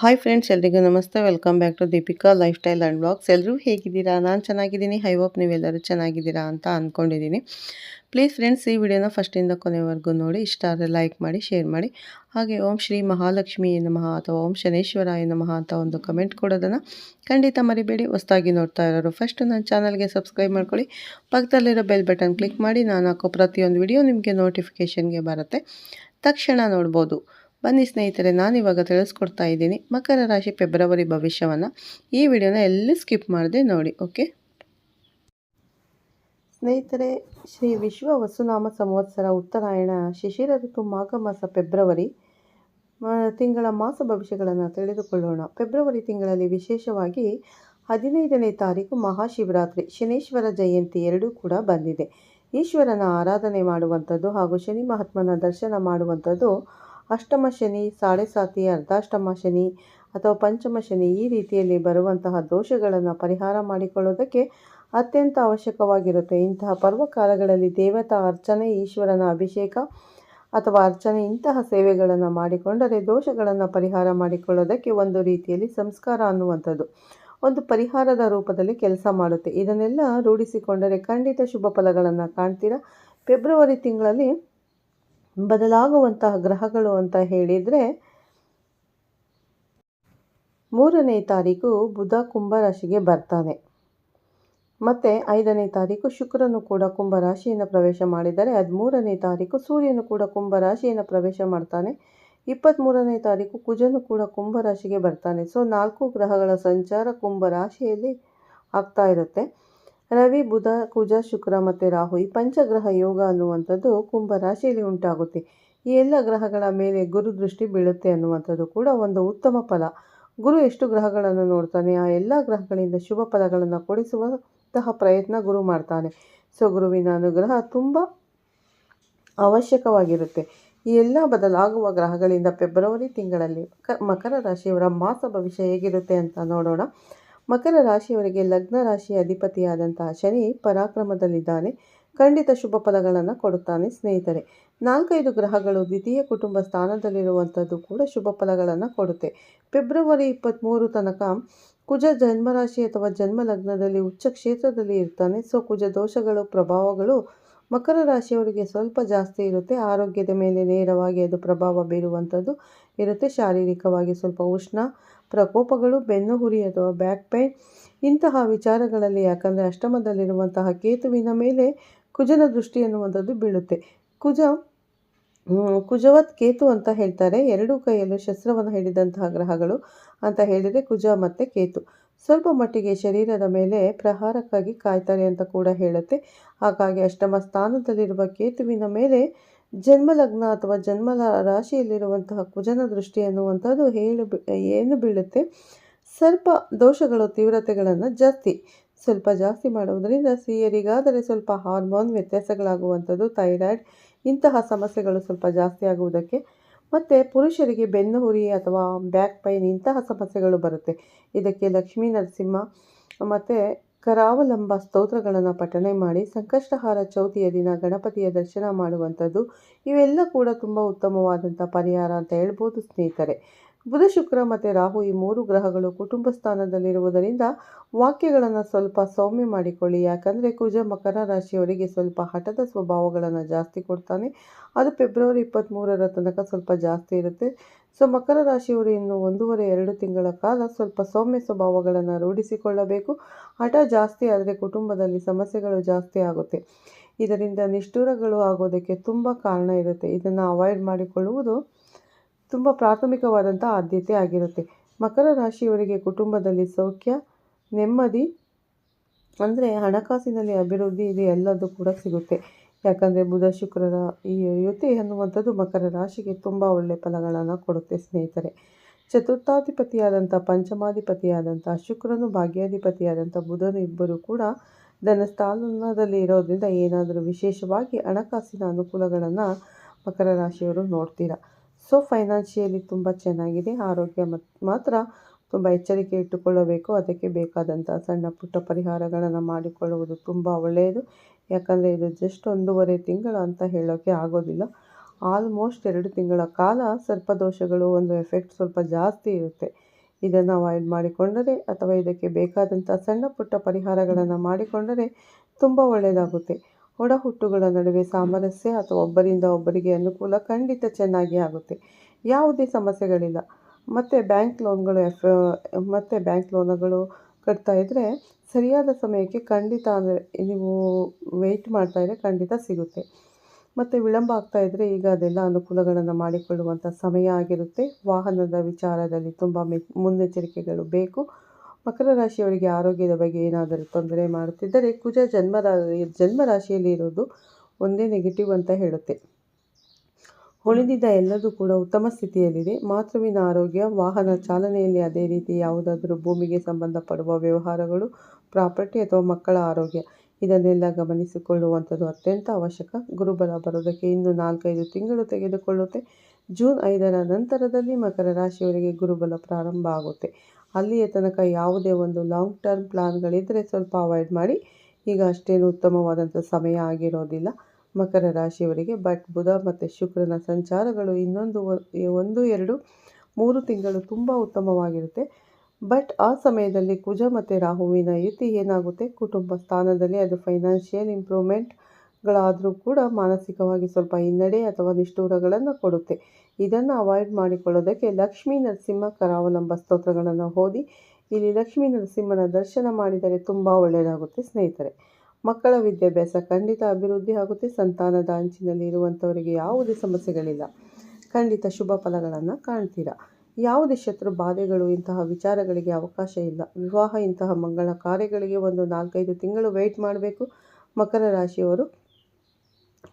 Hi friends ಎಲ್ರಿಗೂ ನಮಸ್ತೆ. Welcome back to Deepika lifestyle and blogs ಎಲ್ಲರೂ ಹೇಗಿದ್ದೀರಾ? ನಾನು ಚೆನ್ನಾಗಿದ್ದೀನಿ. ಹೈ ಹೋಪ್ ನೀವೆಲ್ಲರೂ ಚೆನ್ನಾಗಿದ್ದೀರಾ ಅಂತ ಅಂದ್ಕೊಂಡಿದ್ದೀನಿ ಪ್ಲೀಸ್ ಫ್ರೆಂಡ್ಸ್ ಈ ವಿಡಿಯೋನ ಫಸ್ಟಿಂದ ಕೊನೆವರೆಗೂ ನೋಡಿ. ಇಷ್ಟ ಆದರೆ ಲೈಕ್ ಮಾಡಿ ಶೇರ್ ಮಾಡಿ. ಹಾಗೆ ಓಂ ಶ್ರೀ ಮಹಾಲಕ್ಷ್ಮಿ ನಮಃ ಅಥವಾ ಓಂ ಶನೇಶ್ವರಾಯ ನಮಃ ಅಂತ ಒಂದು ಕಮೆಂಟ್ ಕೊಡೋದನ್ನು ಖಂಡಿತ ಮರಿಬೇಡಿ. ಹೊಸ್ದಾಗಿ ನೋಡ್ತಾ ಇರೋರು ಫಸ್ಟ್ ನನ್ನ ಚಾನಲ್ಗೆ ಸಬ್ಸ್ಕ್ರೈಬ್ ಮಾಡ್ಕೊಳ್ಳಿ. ಪಕ್ಕದಲ್ಲಿರೋ ಬೆಲ್ ಬಟನ್ ಕ್ಲಿಕ್ ಮಾಡಿ. ನಾನು ಹಾಕೋ ಪ್ರತಿಯೊಂದು ವಿಡಿಯೋ ನಿಮಗೆ ನೋಟಿಫಿಕೇಷನ್ಗೆ ಬರುತ್ತೆ. ತಕ್ಷಣ ನೋಡ್ಬೋದು. ಬನ್ನಿ ಸ್ನೇಹಿತರೆ, ನಾನು ಇವಾಗ ತಿಳಿಸ್ಕೊಡ್ತಾ ಇದ್ದೀನಿ ಮಕರ ರಾಶಿ ಫೆಬ್ರವರಿ ಭವಿಷ್ಯವನ್ನು. ಈ ವಿಡಿಯೋನ ಎಲ್ಲೂ ಸ್ಕಿಪ್ ಮಾಡಿದೆ ನೋಡಿ, ಓಕೆ? ಸ್ನೇಹಿತರೆ, ಶ್ರೀ ವಿಶ್ವ ವಸುನಾಮ ಸಂವತ್ಸರ ಉತ್ತರಾಯಣ ಶಿಶಿರ ಋತು ಮಾಘ ಮಾಸ ಫೆಬ್ರವರಿ ತಿಂಗಳ ಮಾಸ ಭವಿಷ್ಯಗಳನ್ನು ತಿಳಿದುಕೊಳ್ಳೋಣ. ಫೆಬ್ರವರಿ ತಿಂಗಳಲ್ಲಿ ವಿಶೇಷವಾಗಿ ಹದಿನೈದನೇ ತಾರೀಕು ಮಹಾಶಿವರಾತ್ರಿ, ಶನೇಶ್ವರ ಜಯಂತಿ ಎರಡೂ ಕೂಡ ಬಂದಿದೆ. ಈಶ್ವರನ ಆರಾಧನೆ ಮಾಡುವಂಥದ್ದು ಹಾಗೂ ಶನಿ ಮಹಾತ್ಮನ ದರ್ಶನ ಮಾಡುವಂಥದ್ದು ಅಷ್ಟಮ ಶನಿ, ಸಾಡೆ ಸಾತಿ, ಅರ್ಧಾಷ್ಟಮ ಶನಿ ಅಥವಾ ಪಂಚಮ ಶನಿ ಈ ರೀತಿಯಲ್ಲಿ ಬರುವಂತಹ ದೋಷಗಳನ್ನು ಪರಿಹಾರ ಮಾಡಿಕೊಳ್ಳೋದಕ್ಕೆ ಅತ್ಯಂತ ಅವಶ್ಯಕವಾಗಿರುತ್ತೆ. ಇಂತಹ ಪರ್ವಕಾಲಗಳಲ್ಲಿ ದೇವತಾ ಅರ್ಚನೆ, ಈಶ್ವರನ ಅಭಿಷೇಕ ಅಥವಾ ಅರ್ಚನೆ ಇಂತಹ ಸೇವೆಗಳನ್ನು ಮಾಡಿಕೊಂಡರೆ ದೋಷಗಳನ್ನು ಪರಿಹಾರ ಮಾಡಿಕೊಳ್ಳೋದಕ್ಕೆ ಒಂದು ರೀತಿಯಲ್ಲಿ ಸಂಸ್ಕಾರ ಅನ್ನುವಂಥದ್ದು ಒಂದು ಪರಿಹಾರದ ರೂಪದಲ್ಲಿ ಕೆಲಸ ಮಾಡುತ್ತೆ. ಇದನ್ನೆಲ್ಲ ರೂಢಿಸಿಕೊಂಡರೆ ಖಂಡಿತ ಶುಭ ಫಲಗಳನ್ನು ಕಾಣ್ತೀರಾ? ಫೆಬ್ರವರಿ ತಿಂಗಳಲ್ಲಿ ಬದಲಾಗುವಂತಹ ಗ್ರಹಗಳು ಅಂತ ಹೇಳಿದರೆ, ಮೂರನೇ ತಾರೀಕು ಬುಧ ಕುಂಭ ರಾಶಿಗೆ ಬರ್ತಾನೆ. ಮತ್ತು ಐದನೇ ತಾರೀಕು ಶುಕ್ರನು ಕೂಡ ಕುಂಭರಾಶಿಯನ್ನು ಪ್ರವೇಶ ಮಾಡಿದರೆ ಹದಿಮೂರನೇ ತಾರೀಕು ಸೂರ್ಯನು ಕೂಡ ಕುಂಭರಾಶಿಯನ್ನು ಪ್ರವೇಶ ಮಾಡ್ತಾನೆ. ಇಪ್ಪತ್ತ್ಮೂರನೇ ತಾರೀಕು ಕುಜನು ಕೂಡ ಕುಂಭರಾಶಿಗೆ ಬರ್ತಾನೆ. ಸೊ ನಾಲ್ಕು ಗ್ರಹಗಳ ಸಂಚಾರ ಕುಂಭ ರಾಶಿಯಲ್ಲಿ ಆಗ್ತಾ ಇರುತ್ತೆ. ರವಿ, ಬುಧ, ಕುಜ, ಶುಕ್ರ ಮತ್ತು ರಾಹು ಈ ಪಂಚಗ್ರಹ ಯೋಗ ಅನ್ನುವಂಥದ್ದು ಕುಂಭ ರಾಶಿಯಲ್ಲಿ ಉಂಟಾಗುತ್ತೆ. ಈ ಎಲ್ಲ ಗ್ರಹಗಳ ಮೇಲೆ ಗುರು ದೃಷ್ಟಿ ಬೀಳುತ್ತೆ ಅನ್ನುವಂಥದ್ದು ಕೂಡ ಒಂದು ಉತ್ತಮ ಫಲ. ಗುರು ಎಷ್ಟು ಗ್ರಹಗಳನ್ನು ನೋಡ್ತಾನೆ, ಆ ಎಲ್ಲ ಗ್ರಹಗಳಿಂದ ಶುಭ ಫಲಗಳನ್ನು ಕೊಡಿಸುವಂತಹ ಪ್ರಯತ್ನ ಗುರು ಮಾಡ್ತಾನೆ. ಸೊ, ಗುರುವಿನ ಅನುಗ್ರಹ ತುಂಬ ಅವಶ್ಯಕವಾಗಿರುತ್ತೆ. ಈ ಎಲ್ಲ ಬದಲಾಗುವ ಗ್ರಹಗಳಿಂದ ಫೆಬ್ರವರಿ ತಿಂಗಳಲ್ಲಿ ಮಕರ ರಾಶಿಯವರ ಮಾಸ ಭವಿಷ್ಯ ಹೇಗಿರುತ್ತೆ ಅಂತ ನೋಡೋಣ. ಮಕರ ರಾಶಿಯವರಿಗೆ ಲಗ್ನ ರಾಶಿಯ ಅಧಿಪತಿಯಾದಂತಹ ಶನಿ ಪರಾಕ್ರಮದಲ್ಲಿದ್ದಾನೆ. ಖಂಡಿತ ಶುಭ ಫಲಗಳನ್ನು ಕೊಡುತ್ತಾನೆ ಸ್ನೇಹಿತರೆ. ನಾಲ್ಕೈದು ಗ್ರಹಗಳು ದ್ವಿತೀಯ ಕುಟುಂಬ ಸ್ಥಾನದಲ್ಲಿರುವಂಥದ್ದು ಕೂಡ ಶುಭ ಫಲಗಳನ್ನು ಕೊಡುತ್ತೆ. ಫೆಬ್ರವರಿ ಇಪ್ಪತ್ತ್ಮೂರು ತನಕ ಕುಜ ಜನ್ಮರಾಶಿ ಅಥವಾ ಜನ್ಮ ಲಗ್ನದಲ್ಲಿ ಉಚ್ಚ ಕ್ಷೇತ್ರದಲ್ಲಿ ಇರ್ತಾನೆ. ಸೊ, ಕುಜ ದೋಷಗಳು, ಪ್ರಭಾವಗಳು ಮಕರ ರಾಶಿಯವರಿಗೆ ಸ್ವಲ್ಪ ಜಾಸ್ತಿ ಇರುತ್ತೆ. ಆರೋಗ್ಯದ ಮೇಲೆ ನೇರವಾಗಿ ಅದು ಪ್ರಭಾವ ಬೀರುವಂಥದ್ದು ಇರುತ್ತೆ. ಶಾರೀರಿಕವಾಗಿ ಸ್ವಲ್ಪ ಉಷ್ಣ ಪ್ರಕೋಪಗಳು, ಬೆನ್ನು ಹುರಿ ಅಥವಾ ಬ್ಯಾಕ್ ಪೈನ್ ಇಂತಹ ವಿಚಾರಗಳಲ್ಲಿ ಯಾಕಂದರೆ ಅಷ್ಟಮದಲ್ಲಿರುವಂತಹ ಕೇತುವಿನ ಮೇಲೆ ಕುಜನ ದೃಷ್ಟಿ ಎನ್ನುವಂಥದ್ದು ಬೀಳುತ್ತೆ. ಕುಜ ಕುಜವತ್ ಕೇತು ಅಂತ ಹೇಳ್ತಾರೆ. ಎರಡೂ ಕೈಯಲ್ಲೂ ಶಸ್ತ್ರವನ್ನು ಹಿಡಿದಂತಹ ಗ್ರಹಗಳು ಅಂತ ಹೇಳಿದರೆ ಕುಜ ಮತ್ತು ಕೇತು. ಸ್ವಲ್ಪ ಮಟ್ಟಿಗೆ ಶರೀರದ ಮೇಲೆ ಪ್ರಹಾರಕ್ಕಾಗಿ ಕಾಯ್ತಾರೆ ಅಂತ ಕೂಡ ಹೇಳುತ್ತೆ. ಹಾಗಾಗಿ ಅಷ್ಟಮ ಸ್ಥಾನದಲ್ಲಿರುವ ಕೇತುವಿನ ಮೇಲೆ ಜನ್ಮ ಲಗ್ನ ಅಥವಾ ಜನ್ಮ ರಾಶಿಯಲ್ಲಿರುವಂತಹ ಕುಜನ ದೃಷ್ಟಿ ಅನ್ನುವಂಥದ್ದು ಹೇಳು ಏನು ಬೀಳುತ್ತೆ? ಸ್ವಲ್ಪ ದೋಷಗಳು, ತೀವ್ರತೆಗಳನ್ನು ಜಾಸ್ತಿ. ಸ್ವಲ್ಪ ಜಾಸ್ತಿ ಮಾಡುವುದರಿಂದ ಸ್ತ್ರೀಯರಿಗಾದರೆ ಸ್ವಲ್ಪ ಹಾರ್ಮೋನ್ ವ್ಯತ್ಯಾಸಗಳಾಗುವಂಥದ್ದು, ಥೈರಾಯ್ಡ್, ಇಂತಹ ಸಮಸ್ಯೆಗಳು ಸ್ವಲ್ಪ ಜಾಸ್ತಿ ಆಗುವುದಕ್ಕೆ. ಮತ್ತು ಪುರುಷರಿಗೆ ಬೆನ್ನು ಹುರಿ ಅಥವಾ ಬ್ಯಾಕ್ ಪೈನ್ ಇಂತಹ ಸಮಸ್ಯೆಗಳು ಬರುತ್ತೆ. ಇದಕ್ಕೆ ಲಕ್ಷ್ಮೀ ನರಸಿಂಹ, ಮತ್ತು ಕರಾವಲಂಬ ಸ್ತೋತ್ರಗಳನ್ನು ಪಠಣೆ ಮಾಡಿ ಸಂಕಷ್ಟಹಾರ ಚೌತಿಯ ದಿನ ಗಣಪತಿಯ ದರ್ಶನ ಮಾಡುವಂಥದ್ದು ಇವೆಲ್ಲ ಕೂಡ ತುಂಬ ಉತ್ತಮವಾದಂಥ ಪರಿಹಾರ ಅಂತ ಹೇಳ್ಬೋದು ಸ್ನೇಹಿತರೆ. ಬುಧ, ಶುಕ್ರ ಮತ್ತು ರಾಹು ಈ ಮೂರು ಗ್ರಹಗಳು ಕುಟುಂಬ ಸ್ಥಾನದಲ್ಲಿರುವುದರಿಂದ ವಾಕ್ಯಗಳನ್ನು ಸ್ವಲ್ಪ ಸೌಮ್ಯ ಮಾಡಿಕೊಳ್ಳಿ. ಯಾಕಂದರೆ ಕುಜ ಮಕರ ರಾಶಿಯವರಿಗೆ ಸ್ವಲ್ಪ ಹಠದ ಸ್ವಭಾವಗಳನ್ನು ಜಾಸ್ತಿ ಕೊಡ್ತಾನೆ. ಅದು ಫೆಬ್ರವರಿ ಇಪ್ಪತ್ತ್ಮೂರರ ತನಕ ಸ್ವಲ್ಪ ಜಾಸ್ತಿ ಇರುತ್ತೆ. ಸೊ, ಮಕರ ರಾಶಿಯವರು ಇನ್ನು ಒಂದೂವರೆ, ಎರಡು ತಿಂಗಳ ಕಾಲ ಸ್ವಲ್ಪ ಸೌಮ್ಯ ಸ್ವಭಾವಗಳನ್ನು ರೂಢಿಸಿಕೊಳ್ಳಬೇಕು. ಹಠ ಜಾಸ್ತಿ ಆದರೆ ಕುಟುಂಬದಲ್ಲಿ ಸಮಸ್ಯೆಗಳು ಜಾಸ್ತಿ ಆಗುತ್ತೆ. ಇದರಿಂದ ನಿಷ್ಠೂರಗಳು ಆಗೋದಕ್ಕೆ ತುಂಬ ಕಾರಣ ಇರುತ್ತೆ. ಇದನ್ನು ಅವಾಯ್ಡ್ ಮಾಡಿಕೊಳ್ಳುವುದು ತುಂಬ ಪ್ರಾಥಮಿಕವಾದಂಥ ಆದ್ಯತೆ ಆಗಿರುತ್ತೆ. ಮಕರ ರಾಶಿಯವರಿಗೆ ಕುಟುಂಬದಲ್ಲಿ ಸೌಖ್ಯ, ನೆಮ್ಮದಿ, ಅಂದರೆ ಹಣಕಾಸಿನಲ್ಲಿ ಅಭಿವೃದ್ಧಿ ಇದೆ, ಎಲ್ಲದೂ ಕೂಡ ಸಿಗುತ್ತೆ. ಯಾಕಂದರೆ ಬುಧ, ಶುಕ್ರರ ಈ ಯುತಿ ಅನ್ನುವಂಥದ್ದು ಮಕರ ರಾಶಿಗೆ ತುಂಬ ಒಳ್ಳೆಯ ಫಲಗಳನ್ನು ಕೊಡುತ್ತೆ ಸ್ನೇಹಿತರೆ. ಚತುರ್ಥಾಧಿಪತಿಯಾದಂಥ ಪಂಚಮಾಧಿಪತಿಯಾದಂಥ ಶುಕ್ರನು ಭಾಗ್ಯಾಧಿಪತಿಯಾದಂಥ ಬುಧನು ಇಬ್ಬರು ಕೂಡ ಧನಸ್ಥಾನದಲ್ಲಿ ಇರೋದ್ರಿಂದ ಏನಾದರೂ ವಿಶೇಷವಾಗಿ ಹಣಕಾಸಿನ ಅನುಕೂಲಗಳನ್ನು ಮಕರ ರಾಶಿಯವರು ನೋಡ್ತೀರಾ. ಸೊ ಫೈನಾನ್ಷಿಯಲಿ ತುಂಬ ಚೆನ್ನಾಗಿದೆ, ಆರೋಗ್ಯ ಮಾತ್ರ ತುಂಬ ಎಚ್ಚರಿಕೆ ಇಟ್ಟುಕೊಳ್ಳಬೇಕು. ಅದಕ್ಕೆ ಬೇಕಾದಂಥ ಸಣ್ಣ ಪುಟ್ಟ ಪರಿಹಾರಗಳನ್ನು ಮಾಡಿಕೊಳ್ಳುವುದು ತುಂಬ ಒಳ್ಳೆಯದು. ಯಾಕಂದರೆ ಇದು ಜಸ್ಟ್ ಒಂದೂವರೆ ತಿಂಗಳು ಅಂತ ಹೇಳೋಕ್ಕೆ ಆಗೋದಿಲ್ಲ. ಆಲ್ಮೋಸ್ಟ್ ಎರಡು ತಿಂಗಳ ಕಾಲ ಸರ್ಪದೋಷಗಳು ಒಂದು ಎಫೆಕ್ಟ್ ಸ್ವಲ್ಪ ಜಾಸ್ತಿ ಇರುತ್ತೆ. ಇದನ್ನು ಅವಾಯ್ಡ್ ಮಾಡಿಕೊಂಡರೆ ಅಥವಾ ಇದಕ್ಕೆ ಬೇಕಾದಂಥ ಸಣ್ಣ ಪುಟ್ಟ ಪರಿಹಾರಗಳನ್ನು ಮಾಡಿಕೊಂಡರೆ ತುಂಬ ಒಳ್ಳೆಯದಾಗುತ್ತೆ. ಒಡ ಹುಟ್ಟುಗಳ ನಡುವೆ ಸಾಮರಸ್ಯ ಅಥವಾ ಒಬ್ಬರಿಂದ ಒಬ್ಬರಿಗೆ ಅನುಕೂಲ ಖಂಡಿತ ಚೆನ್ನಾಗಿ ಆಗುತ್ತೆ. ಯಾವುದೇ ಸಮಸ್ಯೆಗಳಿಲ್ಲ. ಮತ್ತು ಬ್ಯಾಂಕ್ ಲೋನ್ಗಳು ಎಫ್, ಮತ್ತು ಬ್ಯಾಂಕ್ ಲೋನ್ಗಳು ಕಟ್ತಾ ಇದ್ದರೆ ಸರಿಯಾದ ಸಮಯಕ್ಕೆ ಖಂಡಿತ ಅಂದರೆ ನೀವು ವೆಯ್ಟ್ ಮಾಡ್ತಾಯಿದ್ರೆ ಖಂಡಿತ ಸಿಗುತ್ತೆ. ಮತ್ತು ವಿಳಂಬ ಆಗ್ತಾ ಇದ್ದರೆ ಈಗ ಅದೆಲ್ಲ ಅನುಕೂಲಗಳನ್ನು ಮಾಡಿಕೊಳ್ಳುವಂಥ ಸಮಯ ಆಗಿರುತ್ತೆ. ವಾಹನದ ವಿಚಾರದಲ್ಲಿ ತುಂಬ ಮೆ ಮುನ್ನೆಚ್ಚರಿಕೆಗಳು ಬೇಕು. ಮಕರ ರಾಶಿಯವರಿಗೆ ಆರೋಗ್ಯದ ಬಗ್ಗೆ ಏನಾದರೂ ತೊಂದರೆ ಮಾಡುತ್ತಿದ್ದರೆ ಕುಜ ಜನ್ಮ ಜನ್ಮ ರಾಶಿಯಲ್ಲಿ ಇರೋದು ಒಂದೇ ನೆಗೆಟಿವ್ ಅಂತ ಹೇಳುತ್ತೆ. ಉಳಿದಿದ್ದ ಎಲ್ಲದೂ ಕೂಡ ಉತ್ತಮ ಸ್ಥಿತಿಯಲ್ಲಿದೆ. ಮಾತೃವಿನ ಆರೋಗ್ಯ, ವಾಹನ ಚಾಲನೆಯಲ್ಲಿ ಅದೇ ರೀತಿ ಯಾವುದಾದರೂ ಭೂಮಿಗೆ ಸಂಬಂಧಪಡುವ ವ್ಯವಹಾರಗಳು, ಪ್ರಾಪರ್ಟಿ ಅಥವಾ ಮಕ್ಕಳ ಆರೋಗ್ಯ, ಇದನ್ನೆಲ್ಲ ಗಮನಿಸಿಕೊಳ್ಳುವಂಥದ್ದು ಅತ್ಯಂತ ಅವಶ್ಯಕ. ಗುರುಬಲ ಬರೋದಕ್ಕೆ ಇನ್ನು ನಾಲ್ಕೈದು ತಿಂಗಳು ತೆಗೆದುಕೊಳ್ಳುತ್ತೆ. ಜೂನ್ ಐದರ ನಂತರದಲ್ಲಿ ಮಕರ ರಾಶಿಯವರಿಗೆ ಗುರುಬಲ ಪ್ರಾರಂಭ ಆಗುತ್ತೆ. ಅಲ್ಲಿಯ ತನಕ ಯಾವುದೇ ಒಂದು ಲಾಂಗ್ ಟರ್ಮ್ ಪ್ಲಾನ್ಗಳಿದ್ದರೆ ಸ್ವಲ್ಪ ಅವಾಯ್ಡ್ ಮಾಡಿ. ಈಗ ಅಷ್ಟೇನು ಉತ್ತಮವಾದಂಥ ಸಮಯ ಆಗಿರೋದಿಲ್ಲ. ಮಕರ ರಾಶಿಯವರಿಗೆ ಬಟ್ ಬುಧ ಮತ್ತು ಶುಕ್ರನ ಸಂಚಾರಗಳು ಇನ್ನೊಂದು ಒಂದು, ಎರಡು, ಮೂರು ತಿಂಗಳು ತುಂಬ ಉತ್ತಮವಾಗಿರುತ್ತೆ. ಬಟ್ ಆ ಸಮಯದಲ್ಲಿ ಕುಜ ಮತ್ತು ರಾಹುವಿನ ಯುತಿ ಏನಾಗುತ್ತೆ? ಕುಟುಂಬ ಸ್ಥಾನದಲ್ಲಿ ಅದು ಫೈನಾನ್ಷಿಯಲ್ ಇಂಪ್ರೂವ್ಮೆಂಟ್ಗಳಾದರೂ ಕೂಡ ಮಾನಸಿಕವಾಗಿ ಸ್ವಲ್ಪ ಹಿನ್ನಡೆ ಅಥವಾ ನಿಷ್ಠೂರಗಳನ್ನು ಕೊಡುತ್ತೆ. ಇದನ್ನು ಅವಾಯ್ಡ್ ಮಾಡಿಕೊಳ್ಳೋದಕ್ಕೆ ಲಕ್ಷ್ಮೀ ನರಸಿಂಹ ಕರಾವಲಂಬ ಸ್ತೋತ್ರಗಳನ್ನು ಓದಿ, ಇಲ್ಲಿ ಲಕ್ಷ್ಮೀ ನರಸಿಂಹನ ದರ್ಶನ ಮಾಡಿದರೆ ತುಂಬ ಒಳ್ಳೆಯದಾಗುತ್ತೆ ಸ್ನೇಹಿತರೆ. ಮಕ್ಕಳ ವಿದ್ಯಾಭ್ಯಾಸ ಖಂಡಿತ ಅಭಿವೃದ್ಧಿ ಆಗುತ್ತೆ. ಸಂತಾನದ ಅಂಚಿನಲ್ಲಿ ಇರುವಂಥವರಿಗೆ ಯಾವುದೇ ಸಮಸ್ಯೆಗಳಿಲ್ಲ. ಖಂಡಿತ ಶುಭ ಫಲಗಳನ್ನು ಕಾಣ್ತೀರಾ. ಯಾವುದೇ ಶತ್ರು ಬಾಧೆಗಳು, ಇಂತಹ ವಿಚಾರಗಳಿಗೆ ಅವಕಾಶ ಇಲ್ಲ. ವಿವಾಹ, ಇಂತಹ ಮಂಗಳ ಕಾರ್ಯಗಳಿಗೆ ಒಂದು ನಾಲ್ಕೈದು ತಿಂಗಳು ವೆಯ್ಟ್ ಮಾಡಬೇಕು. ಮಕರ ರಾಶಿಯವರು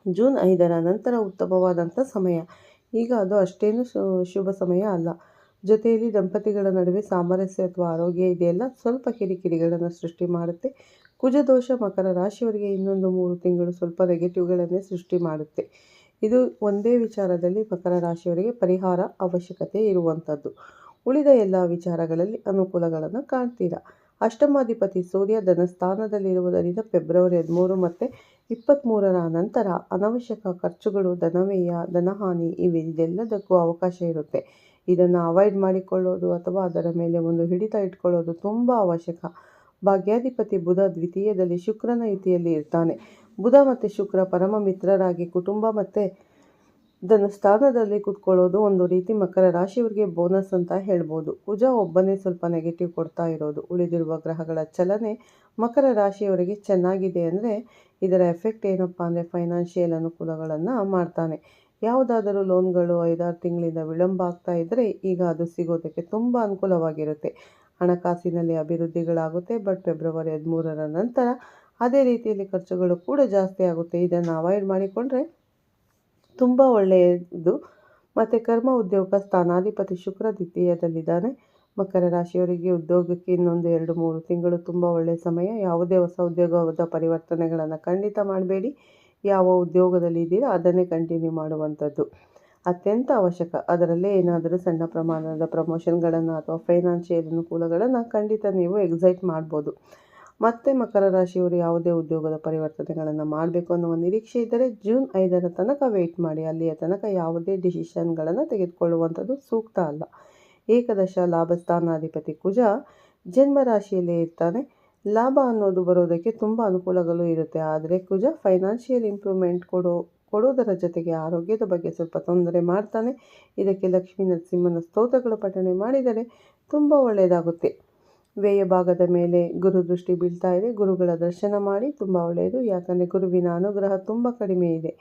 ಜೂನ್ ಐದರ ನಂತರ ಉತ್ತಮವಾದಂಥ ಸಮಯ. ಈಗ ಅದು ಅಷ್ಟೇನು ಶುಭ ಸಮಯ ಅಲ್ಲ. ಜೊತೆಯಲ್ಲಿ ದಂಪತಿಗಳ ನಡುವೆ ಸಾಮರಸ್ಯ ಅಥವಾ ಆರೋಗ್ಯ ಇದೆಯಲ್ಲ, ಸ್ವಲ್ಪ ಕಿರಿಕಿರಿಗಳನ್ನು ಸೃಷ್ಟಿ ಮಾಡುತ್ತೆ. ಕುಜದೋಷ ಮಕರ ರಾಶಿಯವರಿಗೆ ಇನ್ನೊಂದು ಮೂರು ತಿಂಗಳು ಸ್ವಲ್ಪ ನೆಗೆಟಿವ್ಗಳನ್ನೇ ಸೃಷ್ಟಿ ಮಾಡುತ್ತೆ. ಇದು ಒಂದೇ ವಿಚಾರದಲ್ಲಿ ಮಕರ ರಾಶಿಯವರಿಗೆ ಪರಿಹಾರ ಅವಶ್ಯಕತೆ ಇರುವಂಥದ್ದು. ಉಳಿದ ಎಲ್ಲ ವಿಚಾರಗಳಲ್ಲಿ ಅನುಕೂಲಗಳನ್ನು ಕಾಣ್ತೀರಾ. ಅಷ್ಟಮಾಧಿಪತಿ ಸೂರ್ಯ ಧನಸ್ಥಾನದಲ್ಲಿರುವುದರಿಂದ ಫೆಬ್ರವರಿ ಹದಿಮೂರು ಮತ್ತು ಇಪ್ಪತ್ತ್ಮೂರರ ನಂತರ ಅನವಶ್ಯಕ ಖರ್ಚುಗಳು, ಧನವ್ಯಯ, ಧನಹಾನಿ ಇವೆಲ್ಲದಕ್ಕೂ ಅವಕಾಶ ಇರುತ್ತೆ. ಇದನ್ನು ಅವಾಯ್ಡ್ ಮಾಡಿಕೊಳ್ಳೋದು ಅಥವಾ ಅದರ ಮೇಲೆ ಒಂದು ಹಿಡಿತ ಇಟ್ಕೊಳ್ಳೋದು ತುಂಬ ಅವಶ್ಯಕ. ಭಾಗ್ಯಾಧಿಪತಿ ಬುಧ ದ್ವಿತೀಯದಲ್ಲಿ ಶುಕ್ರನ ಯುತಿಯಲ್ಲಿ ಇರ್ತಾನೆ. ಬುಧ ಮತ್ತು ಶುಕ್ರ ಪರಮ ಮಿತ್ರರಾಗಿ ಕುಟುಂಬ ಮತ್ತು ಧನಸ್ಥಾನದಲ್ಲಿ ಕುತ್ಕೊಳ್ಳೋದು ಒಂದು ರೀತಿ ಮಕರ ರಾಶಿಯವರಿಗೆ ಬೋನಸ್ ಅಂತ ಹೇಳ್ಬೋದು. ಕುಜ ಒಬ್ಬನೇ ಸ್ವಲ್ಪ ನೆಗೆಟಿವ್ ಕೊಡ್ತಾ ಇರೋದು. ಉಳಿದಿರುವ ಗ್ರಹಗಳ ಚಲನೆ ಮಕರ ರಾಶಿಯವರಿಗೆ ಚೆನ್ನಾಗಿದೆ ಅಂದರೆ ಇದರ ಎಫೆಕ್ಟ್ ಏನಪ್ಪ ಅಂದರೆ ಫೈನಾನ್ಷಿಯಲ್ ಅನುಕೂಲಗಳನ್ನು ಮಾಡ್ತಾನೆ. ಯಾವುದಾದರೂ ಲೋನ್ಗಳು ಐದಾರು ತಿಂಗಳಿಂದ ವಿಳಂಬ ಆಗ್ತಾ ಇದ್ದರೆ ಈಗ ಅದು ಸಿಗೋದಕ್ಕೆ ತುಂಬ ಅನುಕೂಲವಾಗಿರುತ್ತೆ. ಹಣಕಾಸಿನಲ್ಲಿ ಅಭಿವೃದ್ಧಿಗಳಾಗುತ್ತೆ ಬಟ್ ಫೆಬ್ರವರಿ ಹದಿಮೂರರ ನಂತರ ಅದೇ ರೀತಿಯಲ್ಲಿ ಖರ್ಚುಗಳು ಕೂಡ ಜಾಸ್ತಿ ಆಗುತ್ತೆ. ಇದನ್ನು ಅವಾಯ್ಡ್ ಮಾಡಿಕೊಂಡ್ರೆ ತುಂಬ ಒಳ್ಳೆಯದು. ಮತ್ತು ಕರ್ಮ ಉದ್ಯೋಗ ಸ್ಥಾನಾಧಿಪತಿ ಶುಕ್ರ ದ್ವಿತೀಯದಲ್ಲಿದ್ದಾನೆ. ಮಕರ ರಾಶಿಯವರಿಗೆ ಉದ್ಯೋಗಕ್ಕೆ ಇನ್ನೊಂದು ಎರಡು, ಮೂರು ತಿಂಗಳು ತುಂಬ ಒಳ್ಳೆಯ ಸಮಯ. ಯಾವುದೇ ಹೊಸ ಉದ್ಯೋಗದ ಪರಿವರ್ತನೆಗಳನ್ನು ಖಂಡಿತ ಮಾಡಬೇಡಿ. ಯಾವ ಉದ್ಯೋಗದಲ್ಲಿ ಇದ್ದೀರಾ ಅದನ್ನೇ ಕಂಟಿನ್ಯೂ ಮಾಡುವಂಥದ್ದು. ಅತ್ಯಂತ ಅವಶ್ಯಕ. ಅದರಲ್ಲೇ ಏನಾದರೂ ಸಣ್ಣ ಪ್ರಮಾಣದ ಪ್ರಮೋಷನ್ಗಳನ್ನು ಅಥವಾ ಫೈನಾನ್ಷಿಯಲ್ ಅನುಕೂಲಗಳನ್ನು ಖಂಡಿತ ನೀವು ಎಕ್ಸೈಟ್ ಮಾಡ್ಬೋದು. ಮತ್ತೆ ಮಕರ ರಾಶಿಯವರು ಯಾವುದೇ ಉದ್ಯೋಗದ ಪರಿವರ್ತನೆಗಳನ್ನು ಮಾಡಬೇಕು ಅನ್ನುವ ನಿರೀಕ್ಷೆ ಇದ್ದರೆ ಜೂನ್ ಐದರ ತನಕ ವೆಯ್ಟ್ ಮಾಡಿ, ಅಲ್ಲಿಯ ತನಕ ಯಾವುದೇ ಡಿಸಿಷನ್ಗಳನ್ನು ತೆಗೆದುಕೊಳ್ಳುವಂಥದ್ದು ಸೂಕ್ತ ಅಲ್ಲ. ಏಕದಶ ಲಾಭಸ್ಥಾನಾಧಿಪತಿ ಕುಜ ಜನ್ಮ ರಾಶಿಯಲ್ಲೇ ಇರ್ತಾನೆ. ಲಾಭ ಅನ್ನೋದು ಬರೋದಕ್ಕೆ ತುಂಬ ಅನುಕೂಲಗಳು ಇರುತ್ತೆ. ಆದರೆ ಕುಜ ಫೈನಾನ್ಷಿಯಲ್ ಇಂಪ್ರೂವ್ಮೆಂಟ್ ಕೊಡೋ, ಕೊಡೋದರ ಜೊತೆಗೆ ಆರೋಗ್ಯದ ಬಗ್ಗೆ ಸ್ವಲ್ಪ ತೊಂದರೆ ಮಾಡ್ತಾನೆ. ಇದಕ್ಕೆ ಲಕ್ಷ್ಮೀ ನರಸಿಂಹನ ಸ್ತೋತ್ರಗಳು ಪಠಣೆ ಮಾಡಿದರೆ ತುಂಬ ಒಳ್ಳೆಯದಾಗುತ್ತೆ. ವ್ಯಯ ಭಾಗದ ಮೇಲೆ ಗುರು ದೃಷ್ಟಿ ಬೀಳ್ತಾ ಇದೆ. ಗುರುಗಳ ದರ್ಶನ ಮಾಡಿ ತುಂಬ ಒಳ್ಳೆಯದು. ಯಾಕಂದರೆ ಗುರುವಿನ ಅನುಗ್ರಹ ತುಂಬ ಕಡಿಮೆ ಇದೆ.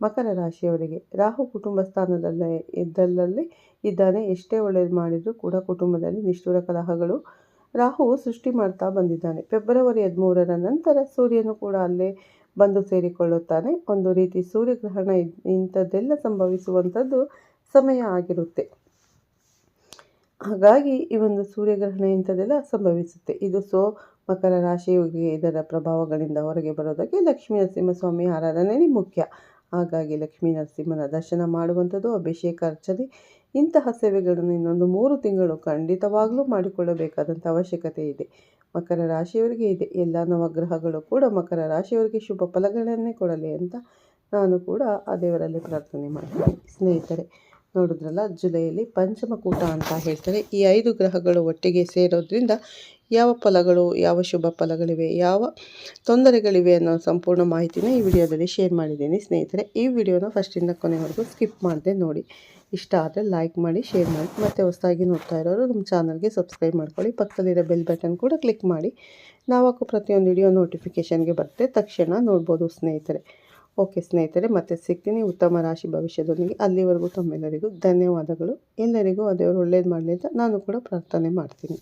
ಮಕರ ರಾಶಿಯವರಿಗೆ ರಾಹು ಕುಟುಂಬ ಸ್ಥಾನದಲ್ಲೇ ಇದ್ದಲ್ಲಲ್ಲಿ ಇದ್ದಾನೆ. ಎಷ್ಟೇ ಒಳ್ಳೆಯದು ಮಾಡಿದರೂ ಕೂಡ ಕುಟುಂಬದಲ್ಲಿ ನಿಷ್ಠುರ ಕಲಹಗಳು ರಾಹು ಸೃಷ್ಟಿ ಮಾಡ್ತಾ ಬಂದಿದ್ದಾನೆ. ಫೆಬ್ರವರಿ ಹದಿಮೂರರ ನಂತರ ಸೂರ್ಯನು ಕೂಡ ಅಲ್ಲೇ ಬಂದು ಸೇರಿಕೊಳ್ಳುತ್ತಾನೆ. ಒಂದು ರೀತಿ ಸೂರ್ಯಗ್ರಹಣ ಇಂಥದ್ದೆಲ್ಲ ಸಂಭವಿಸುವಂಥದ್ದು ಸಮಯ ಆಗಿರುತ್ತೆ. ಹಾಗಾಗಿ ಈ ಒಂದು ಸೂರ್ಯಗ್ರಹಣ ಇಂಥದ್ದೆಲ್ಲ ಸಂಭವಿಸುತ್ತೆ. ಇದು ಸೊ ಮಕರ ರಾಶಿಗೆ ಇದರ ಪ್ರಭಾವಗಳಿಂದ ಹೊರಗೆ ಬರೋದಕ್ಕೆ ಲಕ್ಷ್ಮೀ ನರಸಿಂಹಸ್ವಾಮಿ ಆರಾಧನೆ ಮುಖ್ಯ. ಹಾಗಾಗಿ ಲಕ್ಷ್ಮೀ ನರಸಿಂಹನ ದರ್ಶನ ಮಾಡುವಂಥದ್ದು, ಅಭಿಷೇಕ ಅರ್ಚನೆ, ಇಂತಹ ಸೇವೆಗಳನ್ನು ಇನ್ನೊಂದು ಮೂರು ತಿಂಗಳು ಖಂಡಿತವಾಗಲೂ ಮಾಡಿಕೊಳ್ಳಬೇಕಾದಂಥ ಅವಶ್ಯಕತೆ ಇದೆ. ಮಕರ ರಾಶಿಯವರಿಗೆ ಇದೆ. ಎಲ್ಲ ನವಗ್ರಹಗಳು ಕೂಡ ಮಕರ ರಾಶಿಯವರಿಗೆ ಶುಭ ಫಲಗಳನ್ನೇ ಕೊಡಲಿ ಅಂತ ನಾನು ಕೂಡ ಆ ದೇವರಲ್ಲಿ ಪ್ರಾರ್ಥನೆ ಮಾಡ್ತೀನಿ. ಸ್ನೇಹಿತರೆ ನೋಡಿದ್ರಲ್ಲ, ಜುಲೈಯಲ್ಲಿ ಪಂಚಮಕೂಟ ಅಂತ ಹೇಳ್ತಾರೆ. ಈ ಐದು ಗ್ರಹಗಳು ಒಟ್ಟಿಗೆ ಸೇರೋದ್ರಿಂದ ಯಾವ ಫಲಗಳು, ಯಾವ ಶುಭ ಫಲಗಳಿವೆ, ಯಾವ ತೊಂದರೆಗಳಿವೆ ಅನ್ನೋ ಸಂಪೂರ್ಣ ಮಾಹಿತಿನ ಈ ವಿಡಿಯೋದಲ್ಲಿ ಶೇರ್ ಮಾಡಿದ್ದೀನಿ. ಸ್ನೇಹಿತರೆ, ಈ ವಿಡಿಯೋನ ಫಸ್ಟಿಂದ ಕೊನೆವರೆಗೂ ಸ್ಕಿಪ್ ಮಾಡದೆ ನೋಡಿ. ಇಷ್ಟ ಆದರೆ ಲೈಕ್ ಮಾಡಿ ಶೇರ್ ಮಾಡಿ. ಮತ್ತು ಹೊಸದಾಗಿ ನೋಡ್ತಾ ಇರೋರು ನಮ್ಮ ಚಾನಲ್ಗೆ ಸಬ್ಸ್ಕ್ರೈಬ್ ಮಾಡ್ಕೊಳ್ಳಿ. ಪಕ್ಕದಲ್ಲಿರೋ ಬೆಲ್ ಬಟನ್ ಕೂಡ ಕ್ಲಿಕ್ ಮಾಡಿ. ನಾವು ಪ್ರತಿಯೊಂದು ವಿಡಿಯೋ ನೋಟಿಫಿಕೇಷನ್ಗೆ ಬರುತ್ತೆ. ತಕ್ಷಣ ನೋಡ್ಬೋದು ಸ್ನೇಹಿತರೆ. ಓಕೆ ಸ್ನೇಹಿತರೆ, ಮತ್ತೆ ಸಿಗ್ತೀನಿ ಉತ್ತಮ ರಾಶಿ ಭವಿಷ್ಯದೊಂದಿಗೆ. ಅಲ್ಲಿವರೆಗೂ ತಮ್ಮೆಲ್ಲರಿಗೂ ಧನ್ಯವಾದಗಳು. ಎಲ್ಲರಿಗೂ ಅದೇವರು ಒಳ್ಳೇದು ಮಾಡಲಿ ಅಂತ ನಾನು ಕೂಡ ಪ್ರಾರ್ಥನೆ ಮಾಡ್ತೀನಿ.